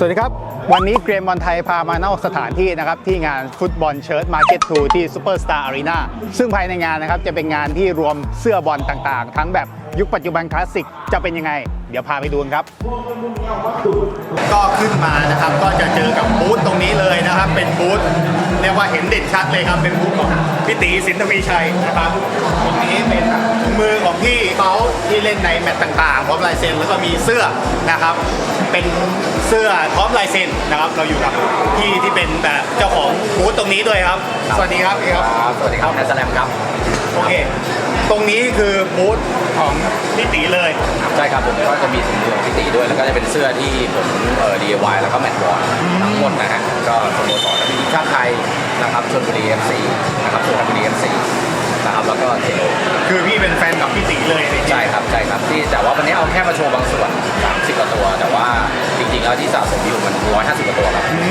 สวัสดีครับ วันนี้เกรมบอลไทยพามานอกสถานที่นะครับ ที่งานฟุตบอลเชิร์ตมาร์เก็ตทูที่ซูเปอร์สตาร์อารีนาซึ่งภายในงานนะครับ จะเป็นงานที่รวมเสื้อบอลต่างๆ ทั้งแบบยุคปัจจุบันคลาสสิกจะเป็นยังไง เดี๋ยวพาไปดูกันครับ ก็ขึ้นมานะครับก็จะเจอกับบูธตรงนี้เลยนะครับ เป็นบูธเรียกว่าเห็นเด่นชัดเลยครับเป็นบูธของพี่ตีสินทวีชัยนะครับตรงนี้เป็นมือของพี่เขาที่เล่นในแมตช์ต่างๆพร้อมลายเซ็นแล้วก็มีเสื้อนะครับ เป็นเสื้อพร้อมลายเซ็นนะครับ เราอยู่กับพี่ที่เป็นแบบเจ้าของบูธตรงนี้ด้วยครับ สวัสดีครับพี่ครับ ครับสวัสดีครับแนสแลมครับ โอเค ตรงนี้คือบูธของพี่ตีเลย ใช่ครับผมก็จะมีถุงมือของพี่ตีด้วย แล้วก็จะเป็นเสื้อที่ผมเอ่อ DIY แล้วก็แมทบอลทั้งหมดนะฮะ ก็สโมสรทีมชาติไทยนะครับชลบุรี FC นะครับชลบุรี FC นะครับ แล้วก็เทโล คือพี่เป็นแฟน เลยในที่ใช่ครับใช่ครับที่แต่ว่าวันนี้เอาแค่มาโชว์บางส่วน 30กว่าตัว แต่ว่าจริงๆแล้วที่สะสมอยู่มัน150กว่าตัวครับมี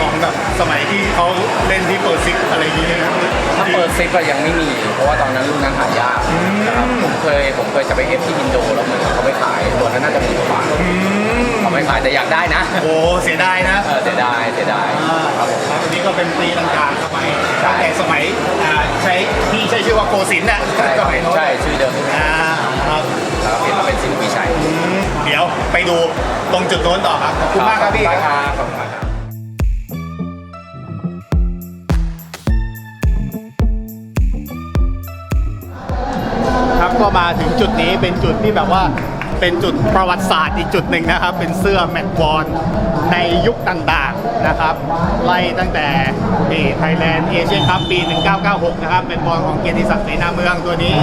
ของแบบสมัยที่เขาเล่นที่เปิดซิกอะไรอย่างเงี้ยนะถ้าเปิดซิปก็ยังไม่มี เพราะว่าตอนนั้นรุ่นนั้นหายากนะครับผมเคยผมเคยจะไปเอฟที่อินโดแล้วเหมือนเขาไม่ขายตัวนั้นน่าจะมีกว่าเขาไม่ขายแต่อยากได้นะโอ้เสียดายนะเออเสียดายเสียดายครับผมตัวนี้ก็เป็นปีลังกาสมัยใช่ แต่สมัยอ่าใช้พี่ใช้ชื่อว่าโกศินทร์น่ะใช่สมัยโน้นใช่ชื่อเดิมอ่าครับแล้วก็เปลี่ยนมาเป็นสินวิชัยเดี๋ยวไปดูตรงจุดโน้นต่อครับขอบคุณมากครับพี่ ขอบครับขอบคุณมากครับ มาถึงจุดนี้เป็นจุดที่แบบว่าเป็นจุดประวัติศาสตร์อีกจุดหนึ่งนะครับ เป็นเสื้อแมตต์บอลในยุคต่างๆนะครับ ไล่ตั้งแต่ปีไทยแลนด์เอเชียนคัพปี 1996 นะครับ เป็นบอลของเกียรติศักดิ์เสนาเมืองตัวนี้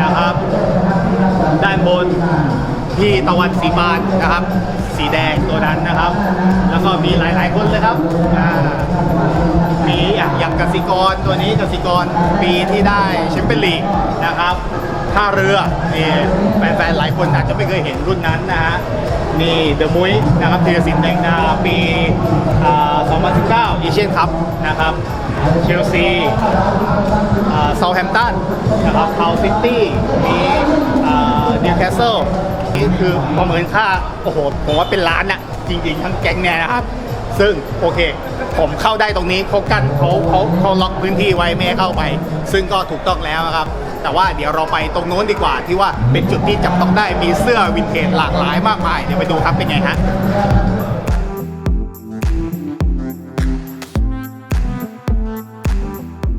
นะครับ ด้านบนที่ตะวันสีบานนะครับ สีแดงตัวนั้นนะครับ แล้วก็มีหลายๆคนเลยครับมีอย่างอย่างกสิกรตัวนี้กสิกรปีที่ได้แชมเปี้ยนลีกนะครับ ท่าเรือนี่แฟนๆหลายคนอาจจะไม่เคยเห็นรุ่นนั้นนะฮะนี่เดอะมุ้ยนะครับธีรศิลป์แดงดาปีอ่า2019เอเชียนคัพนะครับเชลซีเซาแฮมตันนะครับเ u าซิตี้มีนิวแคสเซิลนี่คือประเมินค่า โอ้โห ผมว่าเป็นล้านอะจริงๆ ทั้งแก๊งเนี่ยนะครับ ซึ่งโอเค ผมเข้าได้ตรงนี้เขากั้นเขาเขาเขาล็อกพื้นที่ไว้ไม่ให้เข้าไป ซึ่งก็ถูกต้องแล้วครับ แต่ว่าเดี๋ยวเราไปตรงโน้นดีกว่า ที่ว่าเป็นจุดที่จับต้องได้มีเสื้อวินเทจหลากหลายมากมายเดี๋ยวไปดูครับเป็นไงฮะ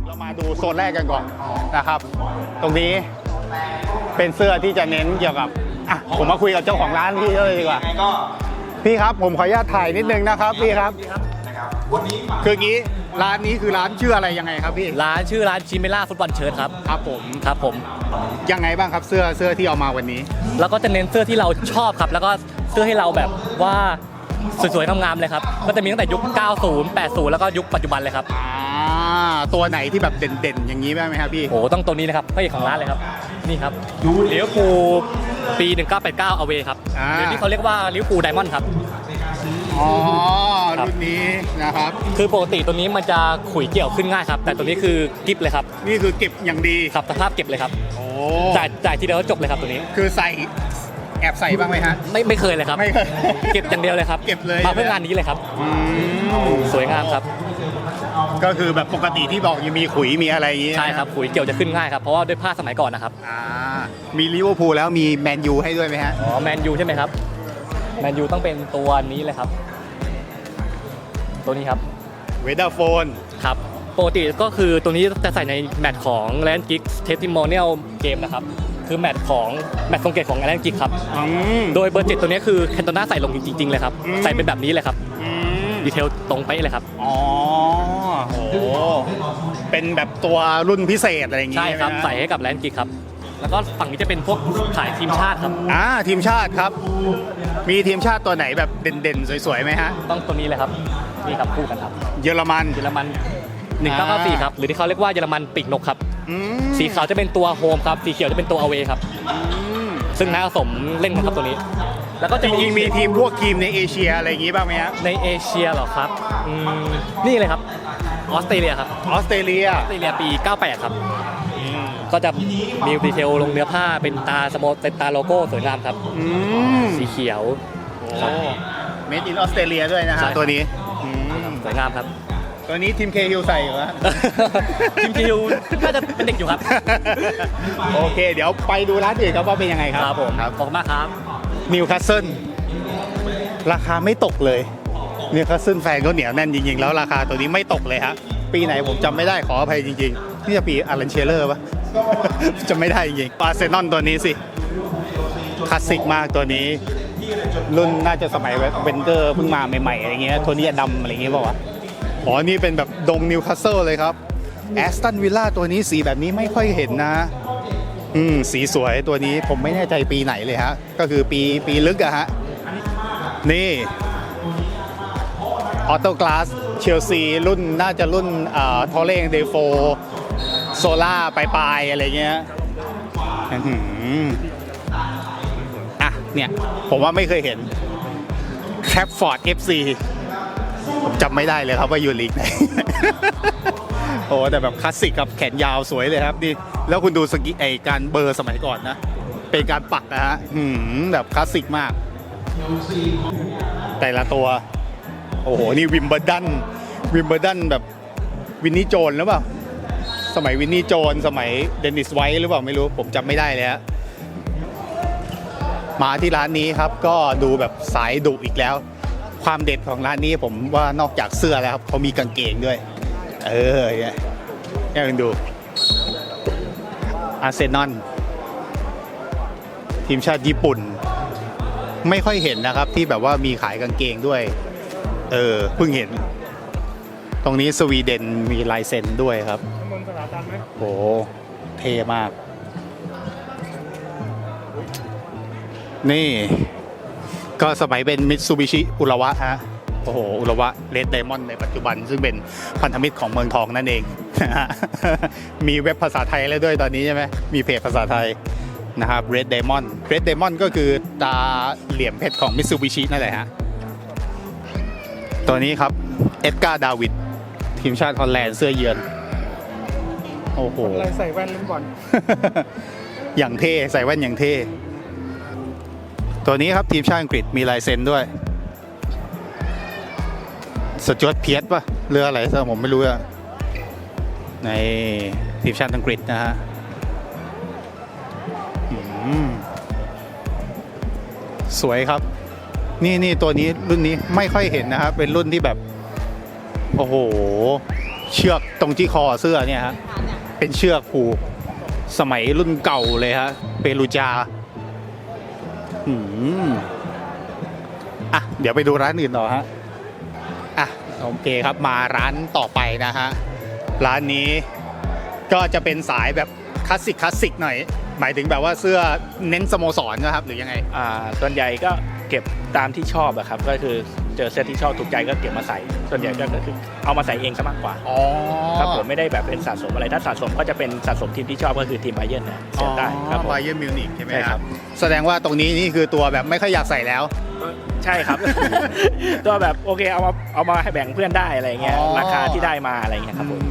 เรามาดูโซนแรกกันก่อนนะครับ ตรงนี้เป็นเสื้อที่จะเน้นเกี่ยวกับอะผมมาคุยกับเจ้าของร้านพี่เลยดีกว่าพี่ครับผมขออนุญาตถ่ายนิดนึงนะครับพี่ครับคืองี้ ร้านนี้คือร้านชื่ออะไรยังไงครับพี่ร้านชื่อร้านชิเมล่าฟุตบอลเชิร์ตครับครับผมครับผมยังไงบ้างครับเสื้อเสื้อที่เอามาวันนี้ แล้วก็จะเน้นเสื้อที่เราชอบครับ แล้วก็เสื้อให้เราแบบว่าสวยๆงามๆเลยครับก็จะมีตั้งแต่ยุค 90 80 แล้วก็ยุคปัจจุบันเลยครับอ่าตัวไหนที่แบบเด่นๆ อย่างนี้บ้างไหมครับพี่โอ้โหต้องตัวนี้นะครับพระเอกของร้านเลยครับนี่ครับลิเวอร์พูลปี 1989 เอาเวครับอ่าหรือที่เขาเรียกว่าลิเวอร์พูลไดมอนด์ครับ อ๋อครับ รุ่นนี้นะครับ คือปกติตัวนี้มันจะขุยเกี่ยวขึ้นง่ายครับ แต่ตัวนี้คือกิฟเลยครับนี่คือเก็บอย่างดีครับสภาพเก็บเลยครับโอ้จ่ายจ่ายทีเดียวก็จบเลยครับตัวนี้ คือใส่แอบใส่บ้างไหมฮะ ไม่ไม่เคยเลยครับ ไม่เคยเก็บอย่างเดียวเลยครับเก็บเลย มาเพื่องานนี้เลยครับ อืมสวยงามครับก็คือแบบปกติที่บอกยังมีขุยมีอะไรอย่างงี้ใช่ครับขุยเกี่ยวจะขึ้นง่ายครับเพราะว่าด้วยผ้าสมัยก่อนนะครับอ่ามีลิเวอร์พูลแล้วมีแมนยูให้ด้วยไหมฮะอ๋อแมนยูใช่ไหมครับ แมนยูต้องเป็นตัวนี้เลยครับ ตัวนี้ครับเวดาโฟนครับปกติก็คือตัวนี้จะใส่ในแมตช์ของแลนด์กิกเทสติโมเนียลเกมนะครับ คือแมตช์ของแมตช์ทรงเกตของแลนด์กิกครับ อืม โดยเบอร์เจ็ดตัวนี้คือแคนโตนาใส่ลงจริงๆเลยครับ อืม ใส่เป็นแบบนี้เลยครับ อืมดีเทลตรงไปะเลยครับ อ๋อโอ้เป็นแบบตัวรุ่นพิเศษอะไรอย่างงี้ใช่ครับ ไหมฮะใส่ให้กับแลนด์กิกครับ แล้วก็ฝั่งนี้จะเป็นพวกขายทีมชาติครับ อ่าทีมชาติครับ มีทีมชาติตัวไหนแบบเด่นๆ สวยๆไหมฮะ ต้องตัวนี้เลยครับนี่ครับคู่กันครับเยอรมัน เยอรมัน1994ครับหรือที่เขาเรียกว่าเยอรมันปีกนกครับ อืมสีขาวจะเป็นตัวโฮมครับ สีเขียวจะเป็นตัวอเวครับ อืมซึ่งน่าสมเล่นกันครับตัวนี้ แล้วก็จจะมีริงๆมีทีมพวกทีมในเอเชียอะไรอย่างงี้บ้างไหมฮะในเอเชียเหรอครับอืมนี่เลยครับออสเตรเลียครับออสเตรเลียออสเตรเลียปี 98 ครับ ก็จะมีดีเทลลงเนื้อผ้าเป็นตาสโมเป็นตาโลโก้สวยงามครับ อืมสีเขียวโอ้ครับ made in ออสเตรเลียด้วยนะฮะใช่ครับตัวนี้อืมสวยงามครับ ตัวนี้ทีมเคฮิลใส่อยู่ฮะทีมคิวน่าจะเป็นเด็กอยู่ครับ โอเค เดี๋ยวไปดูร้านอื่นครับว่าเป็นยังไงครับครับผมขอบคุณมากครับ นิวคาสเซิลราคาไม่ตกเลยนิวคาสเซิลแฟนก็เหนียวแน่นจริงๆ แล้วราคาตัวนี้ไม่ตกเลยฮะปีไหนผมจำไม่ได้ขออภัยจริงๆนี่จะปีอารันเชเลอร์ปะ จำไม่ได้จริงๆอาร์เซนอลตัวนี้สิ คลาสสิกมากตัวนี้ รุ่นน่าจะสมัยเวนเกอร์เพิ่งมาใหม่ๆอะไรเงี้ยโทนี่ดัมอะไรเงี้ยป่าวะอ๋อ นี่เป็นแบบดงนิวคาสเซิลเลยครับแอสตันวิลล่าตัวนี้สีแบบนี้ไม่ค่อยเห็นนะ อืม สีสวยตัวนี้ผมไม่แน่ใจปีไหนเลยฮะ ก็คือปีปีลึกอะฮะ นี่ออโต g ล a สเชลซีรุ่นน่าจะรุ่นอ่าทอเรงเดโฟ โซล่าปลายๆอะไรเงี้ยอื้อหืออะเนี่ย ผมว่าไม่เคยเห็นแคปฟอร์ด FC ผมจำไม่ได้เลยครับว่าอยู่ลีกไหน โอ้แต่แบบคลาสสิกกับแขนยาวสวยเลยครับนี่แล้วคุณดูสกิไอการเบอร์สมัยก่อนนะ เป็นการปักนะฮะหืมแบบคลาสสิกมาก แต่ละตัว โอ้โห นี่วิมเบ r ร์ดัน วิมเบ r ร์ดันแบบวินนี่โจนหรือเปล่า สมัยวินนี่โจน สมัยเดนิสไวท์หรือเปล่าไม่รู้ผมจำไม่ได้เลยฮะมาที่ร้านนี้ครับก็ดูแบบสายดุอีกแล้ว ความเด็ดของร้านนี้ผมว่านอกจากเสื้อแล้วครับเขามีกางเกงด้วย เออเนี่ยเนี่ยคุณดูอาร์เซนอลทีมชาติญี่ปุ่น ไม่ค่อยเห็นนะครับที่แบบว่ามีขายกางเกงด้วย เออเพิ่งเห็น ตรงนี้สวีเดนมีลายเซ็นด้วยครับ โอ้เท่มาก นี่ ก็สมัยเป็นมิตซูบิชิอุระวะฮะ โอ้โห อุระวะเลดไดมอนด์ในปัจจุบัน ซึ่งเป็นพันธมิตรของเมืองทองนั่นเอง มีเว็บภาษาไทยแล้วด้วยตอนนี้ใช่ไหม มีเพจภาษาไทยนะครับ Red Diamond Red Diamond ก็คือตาเหลี่ยมเพชรของมิตซูบิชินั่นแหละฮะ ตัวนี้ครับ เอ็ดการ์ดาวิดทีมชาติฮอลแลนด์เสื้อเยือน โอ้โหอะไรใส่แว่นเล่นบอลอย่างเท่ใส่แว่นอย่างเท่ ตัวนี้ครับทีมชาติอังกฤษมีลายเซ็นด้วยสจวตเพียสป่ะเรืออะไรซะผมไม่รู้อะในทีมชาติอังกฤษนะฮะอืมสวยครับ นี่นี่ตัวนี้รุ่นนี้ไม่ค่อยเห็นนะครับ เป็นรุ่นที่แบบ โอ้โห เชือกตรงที่คอเสื้อเนี่ยฮะ เป็นเชือกผูกสมัยรุ่นเก่าเลยฮะเปรูจาอืมอะเดี๋ยวไปดูร้านอื่นต่อฮะอะโอเคครับมาร้านต่อไปนะฮะร้านนี้ก็จะเป็นสายแบบคลาสสิกคลาสสิกหน่อย หมายถึงแบบว่าเสื้อเน้นสโมสรนะครับหรือยังไงอ่าส่วนใหญ่ก็เก็บตามที่ชอบอะครับ ก็คือเจอเสื้อที่ชอบถูกใจก็เก็บมาใส่ ส่วนใหญ่ก็คือเอามาใส่เองซะมากกว่าอ๋อ ครับผมไม่ได้แบบเป็นสะสมอะไรถ้าสะสมก็จะเป็นสะสมทีมที่ชอบก็คือทีมไบเยร์นนะเสียใต้ครับผมบาเยอร์มิวนิกใช่ไหมใช่คครัรับ บ แสดงว่าตรงนี้นี่คือตัวแบบไม่ค่อยอยากใส่แล้ว ใช่ครับ ตัวแบบโอเคเอามาเอามาให้แบ่งเพื่อนได้อะไรเงี้ยอ๋อ ราคาที่ได้มาอะไรเงี้ยครับผม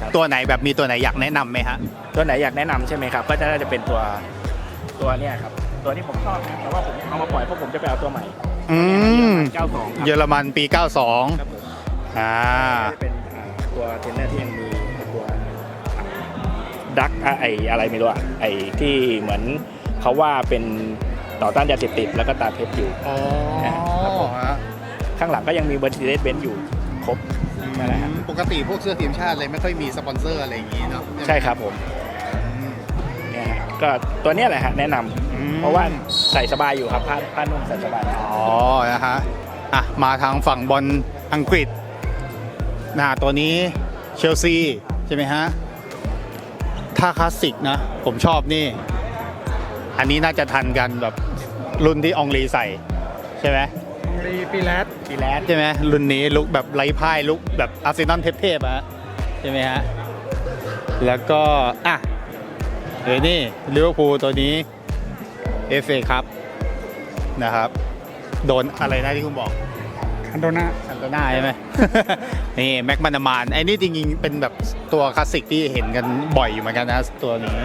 ครับ ตัวไหนแบบมีตัวไหนอยากแนะนำไหมฮะ ตัวไหนอยากแนะนำใช่ไหมครับ ก็จะน่าจะเป็นตัวตัวเนี้ยครับ ตัวที่ผมชอบนะแต่ว่าผมเอามาปล่อยเพราะผมจะไปเอาตัวใหม่ อืม92ครับเยอรมันปี92ครับผมอ่าจะเป็นอ่าตัวเทรนเนอร์ที่ยังมีตัวดักไออะไรไม่รู้อะไอที่เหมือนเขาว่าเป็นต่อต้านยาเสพติดแล้วก็ตาเพชรอยู่ อ๋อครับผมข้างหลังก็ยังมีเบอร์ e เดสเบนซ์อยู่ครบ นั่นแหละฮะ ปกติพวกเสื้อทีมชาติเลยไม่ค่อยมีสปอนเซอร์อะไรอย่างงี้เนาะใช่ครับผมเนี่ยฮะก็ตัวเนี้ยแหละฮะแนะนำอืม เพราะว่าใส่สบายอยู่ครับผ้าผ้านุ่มใส่สบายอ๋อนะฮะอะมาทางฝั่งบอลอังกฤษนะตัวนี้เชลซีใช่ไหมฮะถ้าคลาสสิกนะ ผมชอบนี่ อันนี้น่าจะทันกันแบบรุ่นที่อองลีใส่ใช่ไหมรีปีแลสปีแรดใช่ไหมรุ่นนี้ลุกแบบไร้พ่ายลุกแบบอาร์เซนอลเทพๆอะฮะใช่ไหมฮะแล้วก็อะเดี๋ยวนี่ลิเวอร์พูลตัวนี้ เอฟเอครับนะครับ โดนอะไรนะที่คุณบอกคันโดนาคันโตน่าใช่ไหม นี่แม็กมานามานไอ้นี่จริงๆ เป็นแบบตัวคลาสสิกที่เห็นกันบ่อยอยู่เหมือนกันนะตัวนี้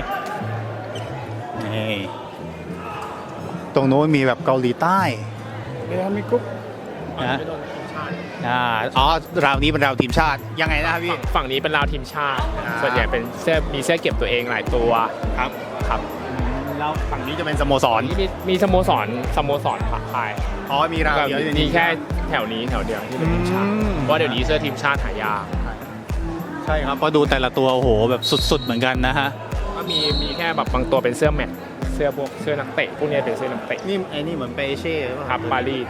นี่ตรงโน้นมีแบบเกาหลีใต้เรียมิกุ๊กนะอ่าอ๋อราวนี้เป็นราวทีมชาติยังไงนะครับพี่ ฝั่งนี้เป็นราวทีมชาติอ่าส่วนใหญ่เป็นเสื้อมีเสื้อเก็บตัวเองหลายตัวครับครับ แล้วฝั่งนี้จะเป็นสโมสรนี่มีมีสโมสรสโมสรผักพายอ๋อ มีราวเดียวอยู่ในมีนี้แค่แถวนี้แถวเดียวที่เป็นทีมชาติอืม เพราะเดี๋ยวนี้เสื้อทีมชาติหายากใช่ครับเพราะดูแต่ละตัวโอ้โหแบบสุด ๆ เหมือนกันนะฮะ ก็มีมีแค่แบบบางตัวเป็นเสื้อแมตช์เสื้อพวกเสื้อนักเตะพวกนี้เป็นเสื้อนักเตะนี่ไอ้นี่เหมือนเปเช่หรือเปล่าครับปารีส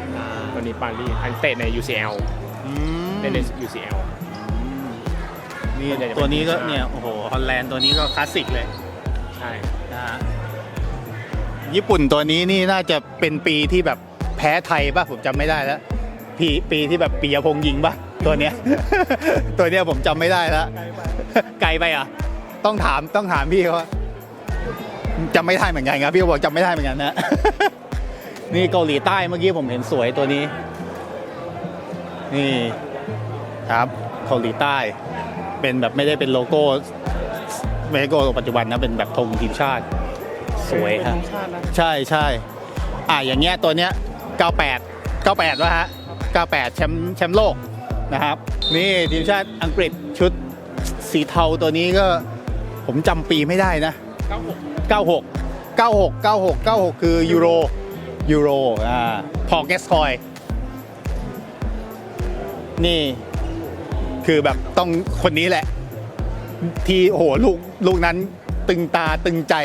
ตัวนี้ปารีสอันเตะใน UCL อืมเล่นใน UCL นี่ส่วนใหญ่จะเป็นตัวนี้ก็ทีมชาติเนี่ยโอ้โหฮอลแลนด์ตัวนี้ก็คลาสสิกเลยใช่ นะฮะ ญี่ปุ่นตัวนี้นี่น่าจะเป็นปีที่แบบแพ้ไทยป่ะผมจำไม่ได้แล้วปีปีที่แบบปียพงษ์ยิงป่ะตัวเนี้ย ตัวเนี้ยผมจำไม่ได้แล้วไกลไปอะต้องถามต้องถามพี่เขาว่าจำไม่ได้เหมือนกันครับพี่เขาบอกจำไม่ได้เหมือนกันนะ นี่เกาหลีใต้เมื่อกี้ผมเห็นสวยตัวนี้ นี่ครับเกาหลีใต้ เป็นแบบไม่ได้เป็นโลโก้ไม่ใช่โลโก้ปัจจุบันนะเป็นแบบธงทีมชาติ สวยครับ ใช่ใช่อะอย่างเงี้ยตัวเนี้ย 98 98วะฮะ 98 แชมป์แชมป์โลกนะครับ นี่ทีมชาติอังกฤษชุดสีเทาตัวนี้ก็ผมจำปีไม่ได้นะ 96 96 96 96 คือยูโรยูโรอ่าพอแกสคอย นี่คือแบบต้องคนนี้แหละ ที่โอ้โหลูกลูกนั้นตึงตาตึงใจ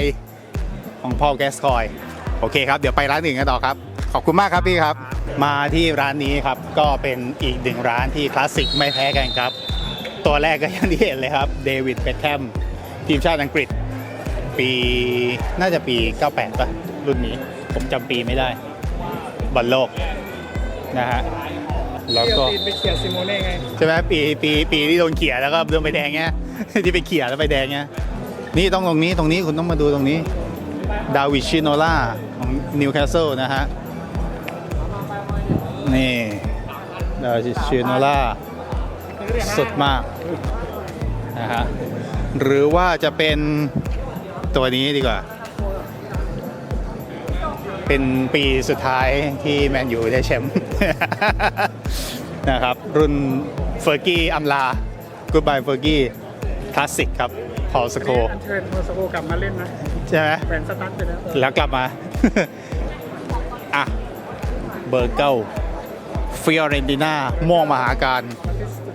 ของพอลแกสคอยโอเคครับ เดี๋ยวไปร้านอื่นกันต่อครับ ขอบคุณมากครับพี่ครับ มาที่ร้านนี้ครับ ก็เป็นอีกหนึ่งร้านที่คลาสสิกไม่แพ้กันครับ ตัวแรกก็อย่างที่เห็นเลยครับเดวิดเบคแฮมทีมชาติอังกฤษ ปีน่าจะปี 98ป่ะ รุ่นนี้ ผมจำปีไม่ได้บอลโลกนะฮะแล้วก็ไปเขียนซิโมเน่ไงใช่ไหมปีปีปีที่โดนเขี่ยแล้วก็โดนใบแดงเงี้ยที่ไปเขี่ยแล้วใบแดงเงี้ยนี่ต้องตรงนี้ตรงนี้คุณต้องมาดูตรงนี้ ดาวิชิโนล่าของนิวคาสเซิลนะฮะ นี่ดาวิชิโนล่าสุดมากนะฮะ หรือว่าจะเป็นตัวนี้ดีกว่า เป็นปีสุดท้ายที่แมนยูได้แชมป์นะครับ รุ่นเฟอร์กี้อัมลากูดบายเฟอร์กี้คลาสสิกครับพอลสโคเชิญโมสโกกลับมาเล่นนะ ใช่ไหมแฟนสตั๊ดไปแล้วแล้วกลับมา อะ เบอร์เก้าฟิออเรนติน่าม่วงมหาการ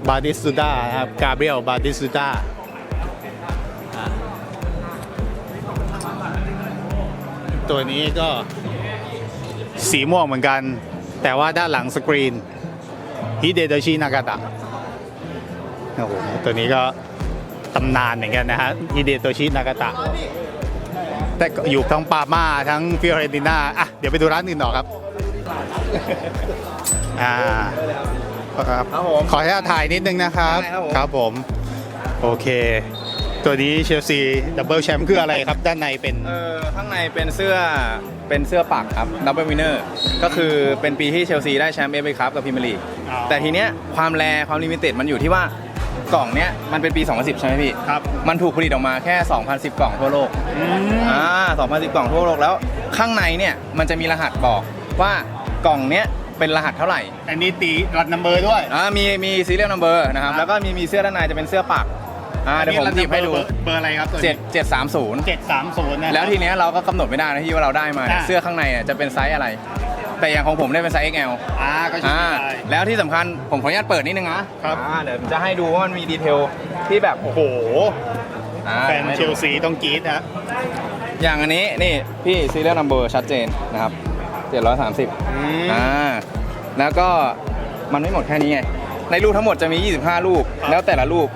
บาติสตูดานะครับกาเบรียลบาติสตูดาอะตัวนี้ก็สีม่วงเหมือนกัน แต่ว่าด้านหลังสกรีนฮิเดโดชินากาตะโอ้โหตัวนี้ก็ตำนานเหมือนกันนะฮะฮิเดโตชินากาตะ แต่ก็อยู่ทั้งปาม่าทั้งฟิออเรนติน่าอะเดี๋ยวไปดูร้านอื่นต่อครับอ่าครับครับผมขออนุญาตถ่ายนิดนึงนะครับได้ครับผมครับผม โอเค ตัวนี้เชลซีดับเบิลแชมป์คืออะไรครับ ด้านในเป็นเออข้างในเป็นเสื้อเป็นเสื้อปักครับดับเบิลวินเนอร์ก็คือเป็นปีที่เชลซีได้แชมป์เอฟเอคัพกับพรีเมียร์ลีกอ๋อแต่ทีเนี้ยความแรความลิมิเต็ดมันอยู่ที่ว่า กล่องเนี้ยมันเป็นปี 2010 ใช่ไหมพี่ ครับ มันถูกผลิตออกมาแค่ 2,010 กล่องทั่วโลกอ่า2,010 กล่องทั่วโลกแล้ว ข้างในเนี่ยมันจะมีรหัสบอกว่ากล่องเนี้ยเป็นรหัสเท่าไหร่ อันนี้ตีรัดนัมเบอร์ด้วย อ่ามีมีซีเรียลนัมเบอร์นะครับครับแล้วก็มีมีเสื้อด้านในจะเป็นเสื้อปัก อ่าเดี๋ยวผมหยิบให้ดู เบอร์เบอร์อะไรครับตัวเจ็นี้ดเจ็ดสามศูนย์เจ็ดสามศูนย์นะ แล้วทีเนี้ยเราก็กำหนดไม่ได้นะที่ว่าเราได้มาเนี่ยอ่าเสื้อข้างในอะจะเป็นไซส์อะไร แต่อย่างของผมได้เป็นไซส์ XL อ่าก็ใช่อ่าได้ แล้วที่สำคัญผมขออนุญาตเปิดนิดนึงนะครับ อ่าเดี๋ยวผมจะให้ดูว่ามันมีดีเทลที่แบบโอ้โหอ่าแฟนเชลซีต้องกรี๊ดนะอย่างอันนี้นี่พี่ซีเรียลนัมเบอร์ชัดเจนนะครับ730 อืม อ่าแล้วก็มันไม่หมดแค่นี้ไง ในรูปทั้งหมดจะมี 25 รูป ครับ แล้วแต่ละรูป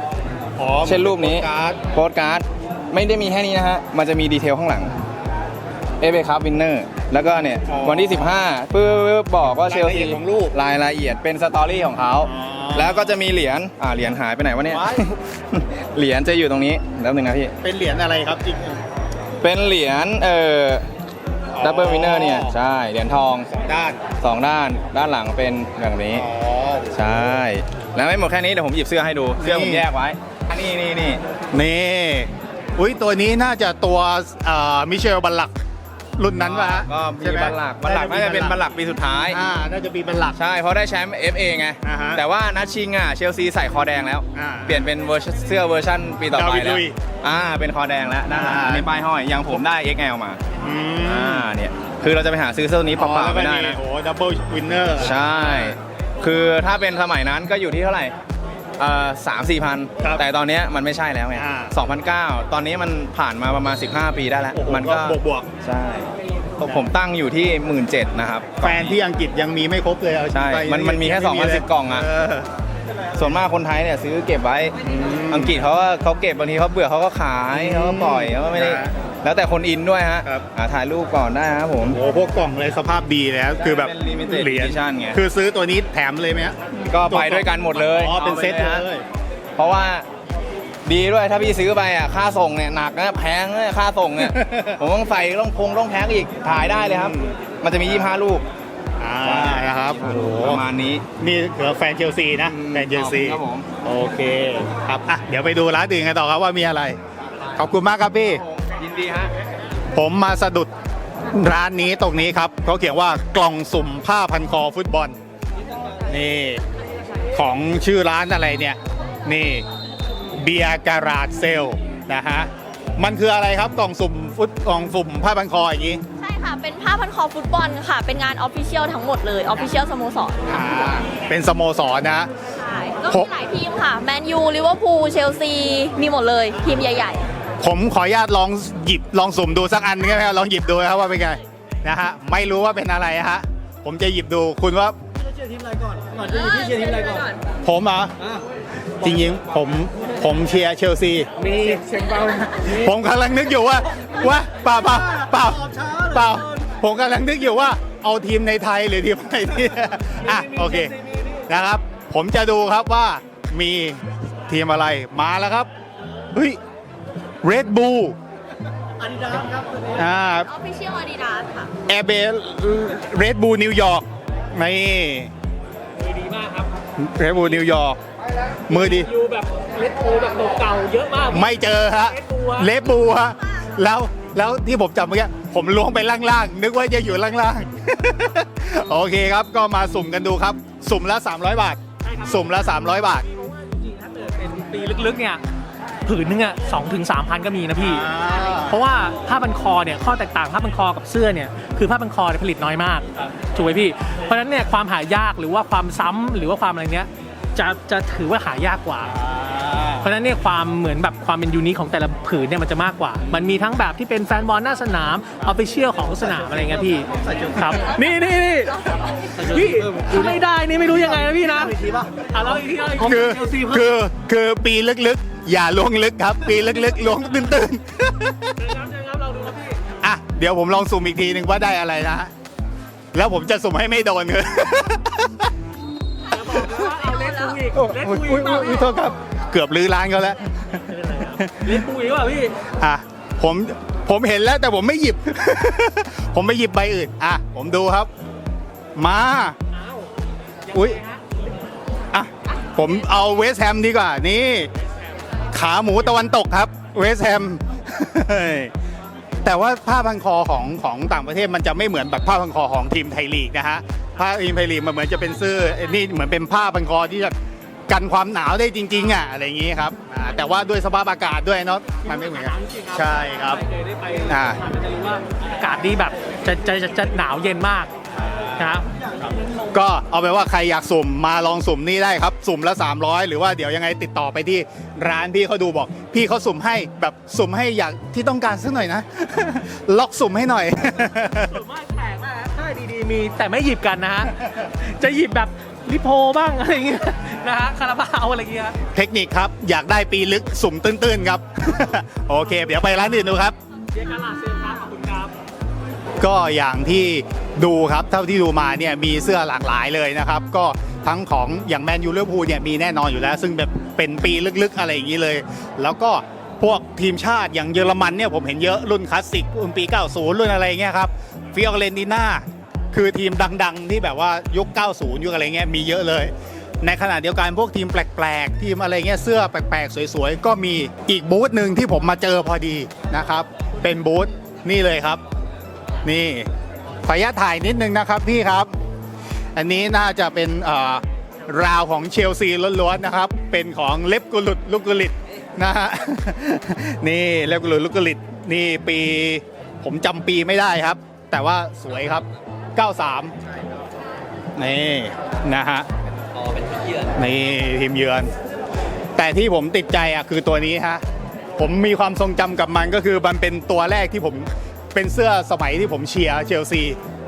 อ๋อเช่นรูปนี้การ์ดโปสการ์ดไม่ได้มีแค่นี้นะฮะ มันจะมีดีเทลข้างหลังเอเบคัพวินเนอร์แล้วก็เนี่ย อ๋อวันที่ 15ปึ๊บบอกว่าเชลรายละเอีซียดของรูป รายละเอียดเป็นสตอรี่ของเขาอ๋อแล้วก็จะมีเหรียญอ่าเหรียญหายไปไหนวะเนี่ยว้ายเหรียญจะอยู่ตรงนี้แล้วหนึ่งนะพี่ เป็นเหรียญอะไรครับจริงเป็นเหรียญเอ่อดับเบิลวินเนอร์เนี่ย ใช่ เหรียญทองด้านสองด้านด้านหลังเป็นแบบนี้ อ๋อ ใช่ แล้วไม่หมดแค่นี้เดี๋ยวผมหยิบเสื้อให้ดู เสื้อผมแยกไว้อั นนี้นี่นี่นี่อุ้ยตัวนี้น่าจะตัวมิเชลบัลลักรุ่นนั้นป่ะฮะก็มีใช่ไหบัลลักบัลลักน่าจะเป็นบัลลักปีสุดท้าย อ่าน่าจะมีบัลลัก ใช่ เพราะได้แชมป์ FA ไง อ่าฮะแต่ว่านัดชิงอะเชลซีใส่คอแดงแล้ว อ่าเปลี่ยนเป็นเวอร์ชันเสื้อเวอร์ชันปีต่อไปดาวิดแล้วลุยอ่าเป็นคอแดงแล้วนะฮะอ่าอันนี้ป้ายห้อยอย่างผมได้ XL มาอือ่ามเนี่ยคือเราจะไปหาซื้อเสื้อตัวนี้เปล่าๆไม่ได้นะ โอ้ดับเบิลวินเนอร์ ใช่ คือถ้าเป็นสมัยนั้นก็อยู่ที่เท่าไหร่เอ่อ สามสี่พันครับแต่ตอนเนี้ยมันไม่ใช่แล้วไงอ่า สองพันเก้าตอนนี้มันผ่านมาประมาณ 15 ปีได้แล้ว โอ้โหมันก็บวกบวกใช่ผมตั้งอยู่ที่หมื่นเจ็ดนะครับ ๆแฟนที่อังกฤษยังมีไม่ครบเลยเอาใช่ไปมันมันมีแค่ยังไเลย2,010กล่องอะ เส่วนมากคนไทยเนี่ยซื้อเก็บไว้มอังกฤษเขาก็เขาเก็บบางทีเขาเบื่อเขาก็ขายเขาก็ปล่อยเขาก็ไม่ได้อ่าแล้วแต่คนอินด้วยฮะครับ อ่าถ่ายรูปก่อนได้ครับผม โอ้โหพวกกล่องเลยสภาพดีเลยนะคือแบบเป็น limited เหรียญ edition ไง คือซื้อตัวนี้แถมเลยไหมฮะ ก็ไปด้วยกันหมดเลยอ๋อเป็นเซ็ตอาเลไปยฮะเพราะว่าดีด้วยถ้าพี่ซื้อไปอะค่าส่งเนี่ยหนักนะแพงเลยค่าส่งเนี่ยผมต้องใส่ต้องพงต้องแพ็คอีกถ่ายได้เลยครับอืมมันจะมี 25 ลูกอ่านะครับโอ้โหประมาณนี้นี่เหลือแฟนเชลซีนะแฟนเชลซีครับผมโอเคครับอะเดี๋ยวไปดูร้านอื่นกันต่อครับว่ามีอะไร ขอบคุณมากครับพี่ยินดีฮะผมมาสะดุดร้านนี้ตรงนี้ครับเขาเขียนว่ากล่องสุ่มผ้าพันคอฟุตบอลนี่ ของชื่อร้านอะไรเนี่ย นี่เบียร์การาดเซลนะฮะ มันคืออะไรครับกล่องสุ่มฟุตกล่องสุ่มผ้าพันคออย่างนี้ ใช่ค่ะ เป็นผ้าพันคอฟุตบอลค่ะ เป็นงานออฟฟิเชียลทั้งหมดเลย ออฟฟิเชียลสโมสรอ่า เป็นสโมสรนะ ใช่ก็มีหลายทีมค่ะ แมนยู ลิเวอร์พูล เชลซี มีหมดเลย ทีมใหญ่ผมขออนุญาตลองหยิบลองสุ่มดูสักอันได้ไหมครับลองหยิบดูครับว่าเป็นไงนะฮะไม่รู้ว่าเป็นอะไรฮะผมจะหยิบดูคุณว่า ๆผมเหรอจริงๆผมผมเชียร์เชลซี มีเสียงเบาผมกำลังนึกอยู่ว่าว่าเปล่าเปล่าเปล่าเปล่า ผมกำลังนึกอยู่ว่าเอาทีมในไทยหรือทีมอะไรที่อะโอเคนะครับ ผมจะดูครับว่ามีทีมอะไรมาแล้วครับเฮ้ย Red Bull อ่าออฟฟิเชียลอาดิดาสค่ะแอร์เบลเรดบูลนิวยอร์กนี่ ดีมากครับเรดบูลนิวยอร์กมือดี อยู่แบบเลตโอแบบเก่าๆเยอะมาก ไม่เจอฮะเลดบูลฮะแล้วแล้วที่ผมจำเมื่อกี้ผมล้วงไปล่างๆ นึกว่าจะอยู่ล่างๆ โอเคครับก็มาสุ่มกันดูครับ สุ่มละ 300 บาท สุ่มละ 300 บาทจริงๆถ้าเกิดเป็นปีลึกๆเนี่ย ผืนนึงอะสองถึงสามพันก็มีนะพี่ เพราะว่าผ้าพันคอเนี่ยข้อแตกต่างผ้าพันคอกับเสื้อเนี่ยคือผ้าพันคอเนี่ยผลิตน้อยมากถูกไหมพี่ เพราะฉะนั้นเนี่ยความหายากหรือว่าความซ้ำหรือว่าความอะไรเนี้ยจะจะถือว่าหายากกว่า เพราะฉะนั้นเนี่ยความเหมือนแบบความเป็นยูนิคของแต่ละผืนเนี่ยมันจะมากกว่า มันมีทั้งแบบที่เป็นแฟนบอลหน้าสนามออฟฟิเชียลของสนามอะไรเงี้ยพี่ครับนี่นี่นี่พี่ถ้าไม่ได้นี่ไม่รู้ยังไงนะพี่นะอะเราอีกทีเราอีกทีคือเชลซีเพิ่ม คือคือปีลึกๆ อย่าล้วงลึกครับ ปีลึกๆล้วงตื้นเชิญครับเชิญครับเราดูครับพี่ๆอะเดี๋ยวผมลองสุ่มอีกทีหนึ่งว่าได้อะไรนะฮะแล้วผมจะสุ่มให้ไม่โดนเลยเอาเลสปูอีกโอ้ เลสอุ๊ปูยอีอุ๊กยอุ๊ยโทษครับ เกือบลื้อร้านเขาแล้ว เลสปูอีกว่าพี่ อะผมผมเห็นแล้วแต่ผมไม่หยิบ ผมไม่หยิบใบอื่น อะ ผมดูครับ มาอุ้ยอะ ผมเอาเวสแฮมดีกว่า นี่ ขาหมูตะวันตกครับ เวสแฮม แต่ว่าผ้าพันคอของของต่างประเทศมันจะไม่เหมือนแบบผ้าพันคอของทีมไทยลีกนะฮะ ผ้าทีมไทยลีกมันเหมือนจะเป็นเสื้อนี่เหมือนเป็นผ้าพันคอที่จะกันความหนาวได้จริงๆอะอะไรอย่างงี้ครับอ่าแต่ว่าด้วยสภาพอากาศด้วยเนาะมันไม่เหมือนกันใช่ครับเคยได้ไปอ่ามันจะรู้ว่าอากาศดีแบบจะจะจะจะหนาวเย็นมากนะครับก็เอาไปนว่าใครอยากสุ่มมาลองสุ่มนี่ได้ครับ สุ่มละ 300 หรือว่าเดี๋ยวยังไงติดต่อไปที่ร้านพี่เขาดูบอก พี่เขาสุ่มให้แบบสุ่มให้อย่างที่ต้องการสักหน่อยนะ ล็อกสุ่มให้หน่อย ส่วนมากแปลกมากถ้า ดีๆมีแต่ไม่หยิบกันนะฮะ จะหยิบแบบลิโพบ้างอะไรเงี้ยนะฮะคาราบาวอะไรเงี้ยเทคนิคครับอยากได้ปีลึกสุ่มตื้นๆครับ โอเค เดี๋ยวไปร้านอื่นดูครับเรียกการลาเซลครับขอบคุณครับ ก็อย่างที่ดูครับเท่าที่ดูมาเนี่ยมีเสื้อหลากหลายเลยนะครับ ก็ทั้งของอย่างแมนยูเ e อร์พูลเนี่ยมีแน่นอนอยู่แล้ว ซึ่งแบบเป็นปีลึกๆอะไรอย่างนี้เลย แล้วก็พวกทีมชาติอย่างเยอรมันเนี่ยผมเห็นเยอะรุ่นคลาสสิกรุ่นปี 90 รุ่นอะไรเงี้ยครับฟิออเรนติน่า คือทีมดังๆ ที่แบบว่ายุค 90 ยุคอะไรเงี้ยมีเยอะเลย ในขณะเดียวกันพวกทีมแปลกๆ ทีมอะไรเงี้ยเสื้อแปลกๆ สวยๆ ก็มีอีกบูธหนึ่งที่ผมมาเจอพอดีนะครับ เป็นบูธนี่เลยครับ นี่ขออนุญาตถ่ายนิดนึงนะครับพี่ครับ อันนี้น่าจะเป็นราวของเชลซีล้วนๆนะครับ เป็นของเล็บกุลุดลูกกุลิตนะฮะนี่เล็บกุลุดลูกกุลิตนี่ปี ผมจำปีไม่ได้ครับ แต่ว่าสวยครับ 93นี่นะฮะนี่ทีมเยือน แต่ที่ผมติดใจอะคือตัวนี้ฮะผมมีความทรงจำกับมันก็คือมันเป็นตัวแรกที่ผมเป็นเสื้อสมัยที่ผมเชียร์เชลซี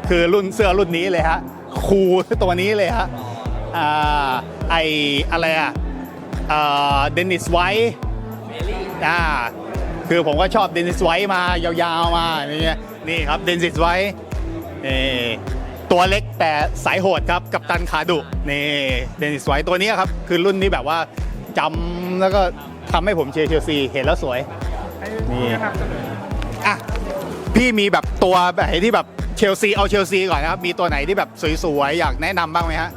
คือรุ่นเสื้อรุ่นนี้เลยฮะคูลตัวนี้เลยฮะอ่าไออะไรอะเดนนิสไวท์อ่าคือผมก็ชอบเดนนิสไวท์มายาวๆมาอย่างเงี้ยนี่ครับเดนนิสไวท์ นี่ตัวเล็กแต่สายโหดครับกับตันขาดุนี่เดนนิสไวท์ตัวนี้ครับ คือรุ่นที่แบบว่าจำแล้วก็ทำให้ผมเชียร์เชลซีเห็นแล้วสวยนี่อะพี่มีแบบตัวแบบไหนที่แบบเชลซีเอาเชลซีก่อนนะครับ มีตัวไหนที่แบบสวยๆอยากแนะนำบ้างไหมฮะ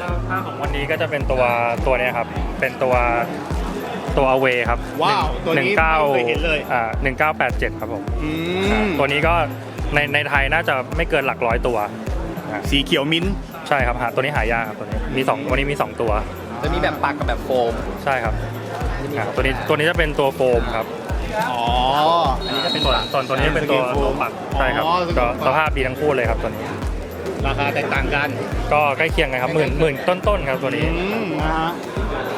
ถ้าถ้าของวันนี้ก็จะเป็นตัวตัวเนี้ยครับ เป็นตัวตัวอเวครับว้าวตัวนี้หงเก้าไม่เคยเห็นเลยอ่าหนึ่งเก้าแปดเจ็ดครับผมอืมตัวนี้ก็ ในในไทยน่าจะไม่เกินหลักร้อยตัวสีเขียวมิ้นท์ใช่ครับหาตัวนี้หายากครับตัวนี้มีสองวันนี้มีสองตัว จะมีแบบปากกับแบบโฟมใช่ครับอ่าตัวนี้ตัวนี้จะเป็นตัวโฟมครับอ๋อ อันนี้จะเป็นส่วนส่วนตัวนี้เป็นตัวสกรีนโฟมตัวปักใช่ครับอ๋อสกรีนก็โฟมสภาพดีทั้งคู่เลยครับตัวนี้ ราคาแตกต่างกันก็ใกล้เคียงกันครับหมื่นหมื่นต้นๆครับตัวนี้อืมนะฮะ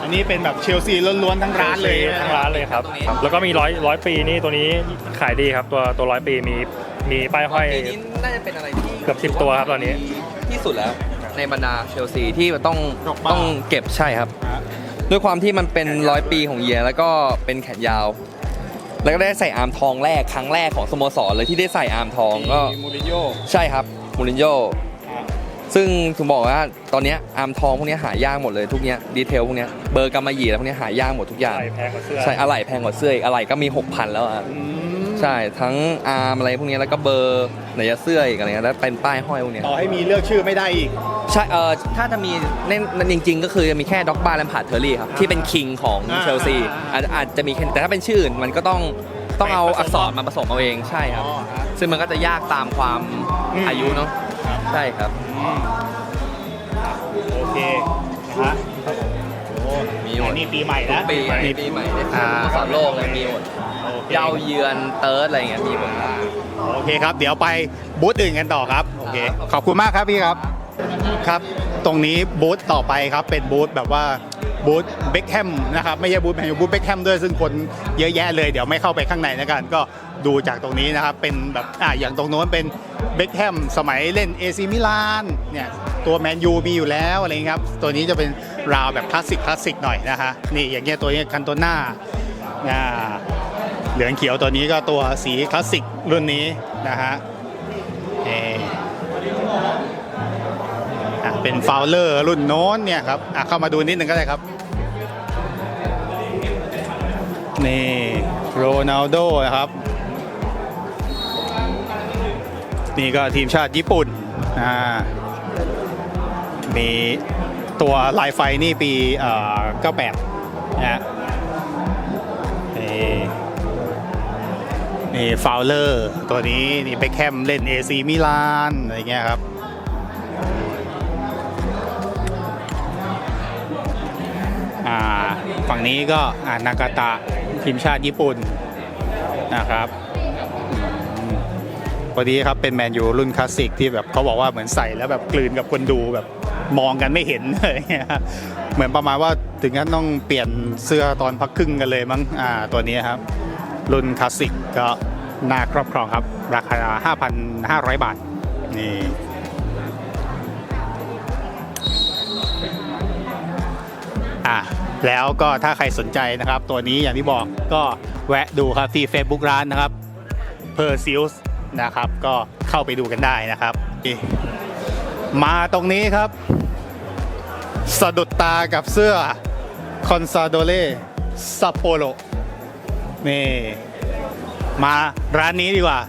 อันนี้เป็นแบบเชลซีล้วนๆทั้งร้านเลยทั้งร้านเลยครับครับ แล้วก็มีร้อยร้อยปีนี่ตัวนี้ขายดีครับตัวตัวร้อยปีมี มีป้ายห้อย ปีนี้น่าจะเป็นอะไรที่เกือบ10ตัวครับตอนนี้ ที่สุดแล้วในบรรดาเชลซีที่ต้องดอกบ้า ต้องเก็บใช่ครับฮะด้วยความที่มันเป็นร้อยปีของเยียแล้วก็เป็นแขนยาว แล้วก็ได้ใส่อาร์มทองแรกครั้งแรกของสโมสรเลยที่ได้ใส่อาร์มทองก็ มูรินโญ่ใช่ครับมูรินโญ่ซึ่งผมบอกว่าตอนเนี้ยอาร์มทองพวกเนี้ยหายากหมดเลยทุกเนี้ยดีเทลพวกเนี้ยเบอร์กำมะหยี่อะไรพวกเนี้ยหายากหมดทุกอย่าง ใส่แพงกว่าเสื้อใช่อะไหล่แพงกว่าเสื้ออีกอะไหล่ก็มี 6,000 แล้วอะอืม ใช่ทั้งอาร์มอะไรพวกเนี้ยแล้วก็เบอร์ไหนจะเสื้ออีกอะไรเงี้ยแล้วเป็นป้ายห้อยพวกเนี้ยต่อให้มีเลือกชื่อไม่ได้อีก ใช่เออถ้าจะมีเน่นจริง ๆ ก็คือจะมีแค่ด็อกบาร์แลมพาร์ดเทอร์รี่ครับที่เป็นคิงของอ่าเชลซีอาจอาจจะมีแค่แต่ถ้าเป็นชื่ออื่นมันก็ต้องต้องเอาอักษรมาผสมเอาเองใช่ครับ อ๋อฮะซึ่งมันก็จะยากตามความอืม อายุเนาะใช่ครับ อืมโอเคนะฮะโอ้มีหมด อันนี้ปีใหม่นะปีใหม่นี่ปีใหม่อ่าสอนโลกเลยมีหมดโอ เคเยาวเยือนเติร์ดอะไรเงี้ยมีหมดโอเคครับ เดี๋ยวไปบูธอื่นกันต่อครับ โอเค ขอบคุณมากครับพี่ครับ ครับ ตรงนี้บูธต่อไปครับ เป็นบูธแบบว่าบูธเบคแฮมนะครับ ไม่ใช่บูธแมนยูบูธเบคแฮมด้วยซึ่งคนเยอะแยะเลย เดี๋ยวไม่เข้าไปข้างในนะกัน ก็ดูจากตรงนี้นะครับ เป็นแบบ อ่าอย่างตรงโน้นเป็นเบคแฮมสมัยเล่นเอซีมิลาน เนี่ย ตัวแมนยูมีอยู่แล้วอะไรเงี้ยครับ ตัวนี้จะเป็นราวแบบคลาสสิกคลาสสิกหน่อยนะฮะ นี่อย่างเงี้ยตัวนี้คันโตน่าอ่า เหลืองเขียวตัวนี้ก็ตัวสีคลาสสิกรุ่นนี้นะฮะเอเป็นฟาวเลอร์รุ่นโน้นเนี่ยครับอะเข้ามาดูนิดนึงก็ได้ครับ นี่โรนัลโดนะครับ นี่ก็ทีมชาติญี่ปุ่นอ่ามีตัวลายไฟนี่ปีเอ่อ98นะฮะ นี่ฟาวเลอร์ตัวนี้นี่เบคแฮมเล่น AC มิลานอะไรเงี้ยครับอ่าฝั่งนี้ก็อ่านากาตะทีมชาติญี่ปุ่นนะครับพอดีครับเป็นแมนยูรุ่นคลาสสิกที่แบบเขาบอกว่าเหมือนใส่แล้วแบบกลืนกับคนดูแบบมองกันไม่เห็นอะไรเงี้ยเหมือนประมาณว่าถึงขั้นต้องเปลี่ยนเสื้อตอนพักครึ่งกันเลยมั้งอ่าตัวนี้ครับ รุ่นคลาสสิกก็น่าครอบครองครับ ราคา 5,500 บาท นี่อะแล้วก็ถ้าใครสนใจนะครับ ตัวนี้อย่างที่บอกก็แวะดูครับที่ Facebook ร้านนะครับ p e r s i u s นะครับก็เข้าไปดูกันได้นะครับ มาตรงนี้ครับ สะดุดตากับเสื้อคอนซาโดเล่ซัปโปโร นี่มาร้านนี้ดีกว่า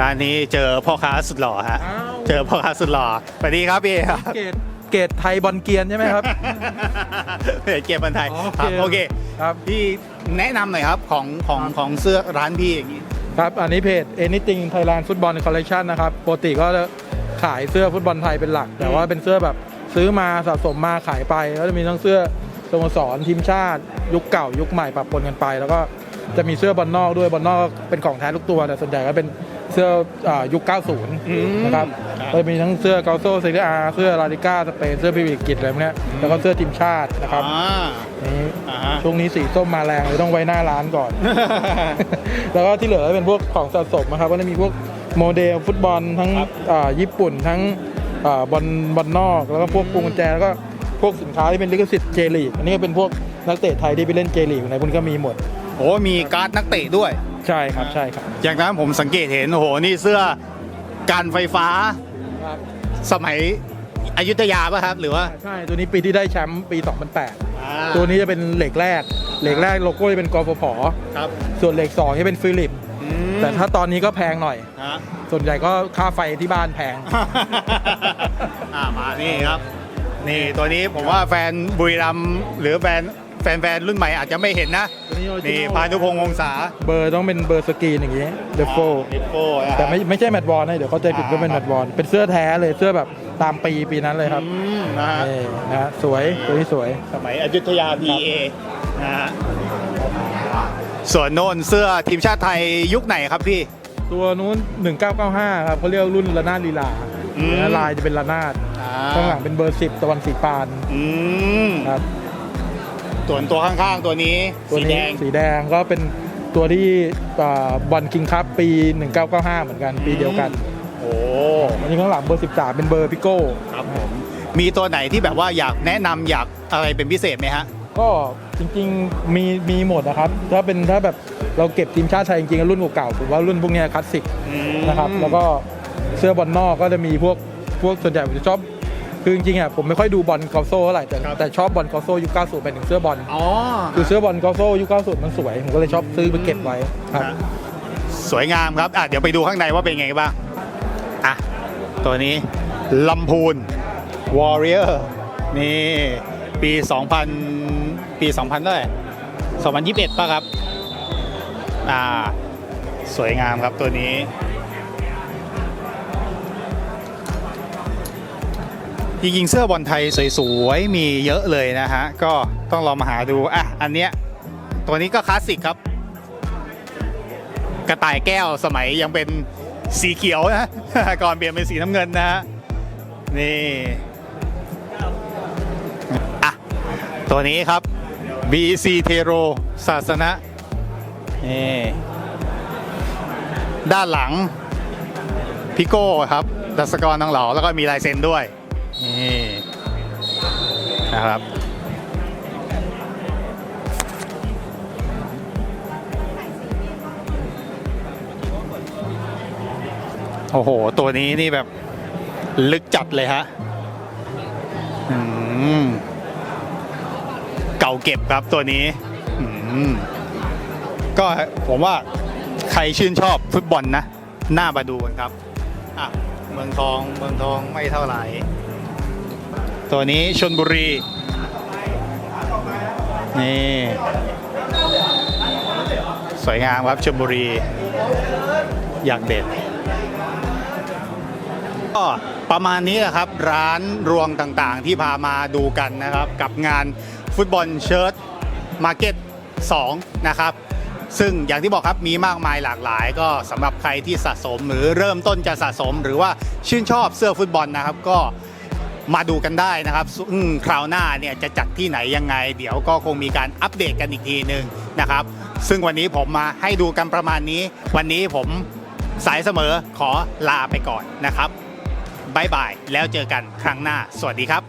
ร้านนี้เจอพ่อค้าสุดหล่อฮะ อ้าว เจอพ่อค้าสุดหล่อสวัสดีครับพี่ครับ เกตเกตไทยบอลเกียนใช่ไหมครับเก็บมันไทยโอเค ครับโอเค ครับพี่แนะนำหน่อยครับของของของเสื้อร้านพี่อย่างนี้ ครับอันนี้เพจ Anything Thailand Football Collection นะครับปกติก็จะขายเสื้อฟุตบอลไทยเป็นหลัก แต่ว่าเป็นเสื้อแบบซื้อมาสะสมมาขายไป แล้วจะมีทั้งเสื้อ สโมสรทีมชาติ ยุคเก่ายุคใหม่ปะปนกันไป แล้วก็จะมีเสื้อบอลนอกด้วยบอลนอกเป็นของแท้ทุกตัวแต่ส่วนใหญ่ก็เป็นเสื้ออายุค 90 นะครับก็จะมีทั้งเสื้อเกาโซเซเรียอาเสื้อลาลิก้าสเปนเสื้อพรีเมียร์ลีกอังกฤษอะไรพวกเนี้ยแล้วก็เสื้อทีมชาตินะครับอ่านี่อ่าฮะช่วงนี้สีส้มมาแรงเลยต้องไว้หน้าร้านก่อน แล้วก็ที่เหลือก็เป็นพวกของสะสมนะครับก็จะมีพวกโมเดลฟุตบอลทั้งอ่าญี่ปุ่นทั้งอ่าบอลบอลนอก แล้วก็พวกพวงกุญแจแล้วก็ พวกสินค้าที่เป็นลิขสิทธิ์เจลีกอันนี้ก็เป็นพวกนักเตะไทยที่ไปเล่นเจลีกในพวกนี้ก็มีหมด โอ้มีการ์ดนักเตะด้วย ใช่ครับใช่ครับอย่างนั้นผมสังเกตเห็นโอ้โหนี่เสื้อการไฟฟ้าสมัยอยุธยาป่ะครับ หรือว่าใช่ตัวนี้ปีที่ได้แชมป์ปีอ่า2008 ตัวนี้จะเป็นเหล็กแรก เหล็กแรกโลโก้จะเป็นกฟผครับส่วนเหล็กสองจะเป็นฟิลิปอืมแต่ถ้าตอนนี้ก็แพงหน่อยฮะส่วนใหญ่ก็ค่าไฟที่บ้านแพง อ่ามานี่ครับ นี่ตัวนี้ผมว่าแฟนบุรีรัมย์หรือแฟนแฟนๆรุ่นใหม่อาจจะไม่เห็นนะตัวนี้ original นี่พานุพงษ์วงศาเบอร์ต้องเป็นเบอร์สกรีนอย่างนี้เดฟโฟดิโฟแต่ไม่ไม่ใช่แมตต์บอลนะเดี๋ยวเข้าใจผิดว่าเป็นแมตต์บอลเป็นเสื้อแท้เลยเสื้อแบบตามปีปีนั้นเลยครับนะฮะนี่นะฮะสวยตัวนี้สวยสมัยอยุธยา PA นะฮะส่วนโน่นเสื้อทีมชาติไทยยุคไหนครับพี่ ตัวนู้น 1995 ครับเขาเรียกรุ่นระนาดลีลา อืมนะลายจะเป็นระนาดข้างหลังเป็นเบอร์10ตะวันสีปานอืมครับส่วนตัวข้างๆตัวนี้ตัวสีนี้แดงสีแดงก็เป็นตัวที่อ่าบอลคิงคัพปี 1995 เหมือนกันปีเดียวกันโอ้ อันนี้ข้างหลังเบอร์ 13 เป็นเบอร์พิโก้ครับผม มีตัวไหนที่แบบว่าอยากแนะนำอยากอะไรเป็นพิเศษไหมฮะ ก็จริงๆมีมีหมดนะครับ ถ้าเป็นถ้าแบบเราเก็บทีมชาติไทยจริงๆรุ่นเก่าๆผมว่ารุ่นพวกเนี้ยคลาสสิก นะครับแล้วก็ เสื้อบอลนอกก็จะมีพวกพวกส่วนใหญ่ผมจะชอบคือจริงๆอะผมไม่ค่อยดูบอลคอโซ่เท่าไหร่แต่ครับ แต่ชอบบอลคอโซ่ยุค90เป็นถึงเสื้อบอลอ๋อคือเสื้อบอลคอโซ่ยุค90มันสวยผมก็เลยชอบซื้อไปเก็บไว้ครับฮะสวยงามครับอะเดี๋ยวไปดูข้างในว่าเป็นไงบ้างอะตัวนี้ลำพูน Warrior นี่ปี 2000 ปี 2000เท่าไหร่2021ป่ะครับ อ่า สวยงามครับตัวนี้ จริงๆเสื้อบอลไทยสวยๆ มีเยอะเลยนะฮะ ก็ต้องลองมาหาดู อะ อันเนี้ย ตัวนี้ก็คลาสสิกครับ กระต่ายแก้วสมัยยังเป็นสีเขียวนะ ก่อนเปลี่ยนเป็นสีน้ำเงินนะฮะ นี่ อะ ตัวนี้ครับ BC t e r o ศาสนะนี่ด้านหลัง พิโก้ครับ ดัสกรทองเหลาแล้วก็มีลายเซ็นด้วย นี่นะครับ โอ้โห ตัวนี้นี่แบบลึกจัดเลยฮะอืมเก่าเก็บครับตัวนี้อืมก็ผมว่าใครชื่นชอบฟุตบอลนะ น่ามาดูกันครับ อะ เมืองทอง เมืองทองไม่เท่าไหร่ ตัวนี้ชนบุรี นี่ สวยงามครับชลบุรี อย่างเด็ด ก็ประมาณนี้แหละครับ ร้านรวงต่างๆ ที่พามาดูกันนะครับ กับงานฟุตบอลเชิร์ตมาร์เก็ต2นะครับ ซึ่งอย่างที่บอกครับมีมากมายหลากหลาย ก็สำหรับใครที่สะสมหรือเริ่มต้นจะสะสม หรือว่าชื่นชอบเสื้อฟุตบอลนะครับ ก็ มาดูกันได้นะครับซึ่งคราวหน้าเนี่ยจะจัดที่ไหนยังไง เดี๋ยวก็คงมีการอัปเดตกันอีกทีหนึ่งนะครับ ซึ่งวันนี้ผมมาให้ดูกันประมาณนี้ วันนี้ผมสายเสมอขอลาไปก่อนนะครับบายบายแล้วเจอกันครั้งหน้า สวัสดีครับ